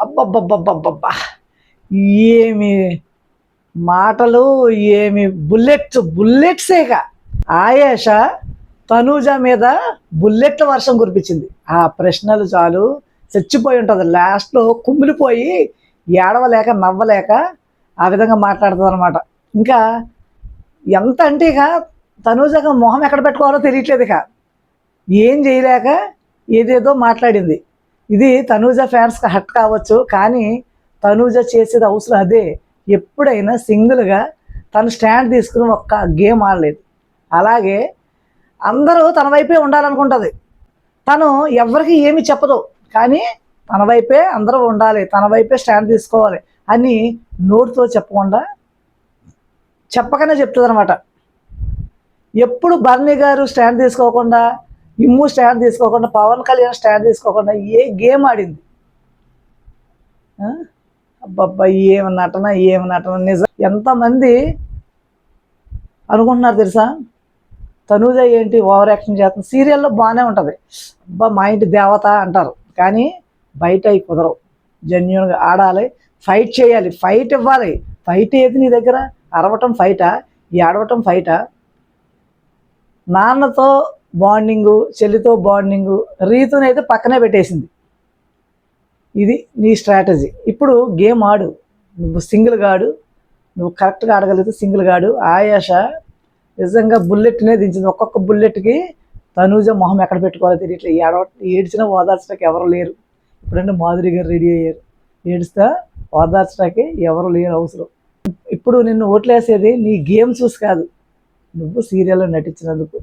అబ్బబ్బబ్బబ్బబ్బబ్బా. ఏమి మాటలు ఏమి బుల్లెట్స్ బుల్లెట్సేక ఆయేష తనూజ మీద బుల్లెట్ల వర్షం కురిపించింది. ఆ ప్రశ్నలు చాలు చచ్చిపోయి ఉంటుంది. లాస్ట్లో కుమిలిపోయి ఏడవలేక నవ్వలేక ఆ విధంగా మాట్లాడుతుంది అనమాట ఇంకా ఎంత అంటే ఇక తనూజగా మొహం ఎక్కడ పెట్టుకోవాలో తెలియట్లేదు ఇక. ఏం చేయలేక ఏదేదో మాట్లాడింది. ఇది తనూజ ఫ్యాన్స్కి హట్ కావచ్చు కానీ తనూజ చేసేది అవసరం అదే. ఎప్పుడైనా సింగిల్గా తను స్టాండ్ తీసుకుని ఒక్క గేమ్ ఆడలేదు. అలాగే అందరూ తన వైపే ఉండాలనుకుంటుంది. తను ఎవరికి ఏమి చెప్పదు కానీ తన వైపే అందరూ ఉండాలి తన వైపే స్టాండ్ తీసుకోవాలి అని నోటితో చెప్పకుండా చెప్పకనే చెప్తుంది అనమాట ఎప్పుడు బర్నీ గారు స్టాండ్ తీసుకోకుండా ఇమ్ము స్టాండ్ తీసుకోకుండా పవన్ కళ్యాణ్ స్టాండ్ తీసుకోకుండా ఏ గేమ్ ఆడింది? అబ్బాబ్బా అబ్బబ్బా ఏమి నటన ఏమి నటన నిజం. ఎంతమంది అనుకుంటున్నారు తెలుసా? తనూజ ఏంటి ఓవర్ యాక్షన్ చేస్తుంది? సీరియల్లో బాగానే ఉంటుంది. అబ్బా మా ఇంటి దేవత అంటారు. కానీ బయట అవి కుదరవు. జెన్యున్గా ఆడాలి. ఫైట్ చేయాలి. ఫైట్ ఇవ్వాలి. ఫైట్ ఏది నీ దగ్గర? అరవటం ఫైటా? ఏడవటం ఫైటా? నాన్నతో బాండింగు చెల్లితో బాండింగు రీతుని అయితే పక్కనే పెట్టేసింది. ఇది నీ స్ట్రాటజీ. ఇప్పుడు గేమ్ ఆడు. నువ్వు సింగిల్ గాడు. నువ్వు కరెక్ట్గా ఆడగలిగితే సింగిల్ గాడు. ఆయాష నిజంగా బుల్లెట్నే దించింది. ఒక్కొక్క బుల్లెట్కి తనూజ మొహం ఎక్కడ పెట్టుకోవాలో తెలియట్లేదు ఏడ ఏడ్చినా ఓదార్చడానికి ఎవరు లేరు. ఇప్పుడంటే మాధురి గారు రెడీ అయ్యారు. ఏడుస్తా ఓదార్చడానికి ఎవరు లేరు అవసరం. ఇప్పుడు నిన్ను ఓట్లేసేది నీ గేమ్ చూసి కాదు. నువ్వు సీరియల్లో నటించినందుకు.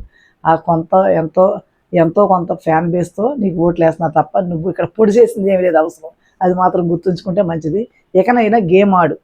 ఆ కొంత ఎంతో ఎంతో కొంత ఫ్యాన్ బేస్తో నీకు ఓట్లు వేస్తున్నా తప్ప నువ్వు ఇక్కడ పొడి చేసింది ఏమి లేదు అవసరం. అది మాత్రం గుర్తుంచుకుంటే మంచిది. ఇకనైనా గేమ్ ఆడు.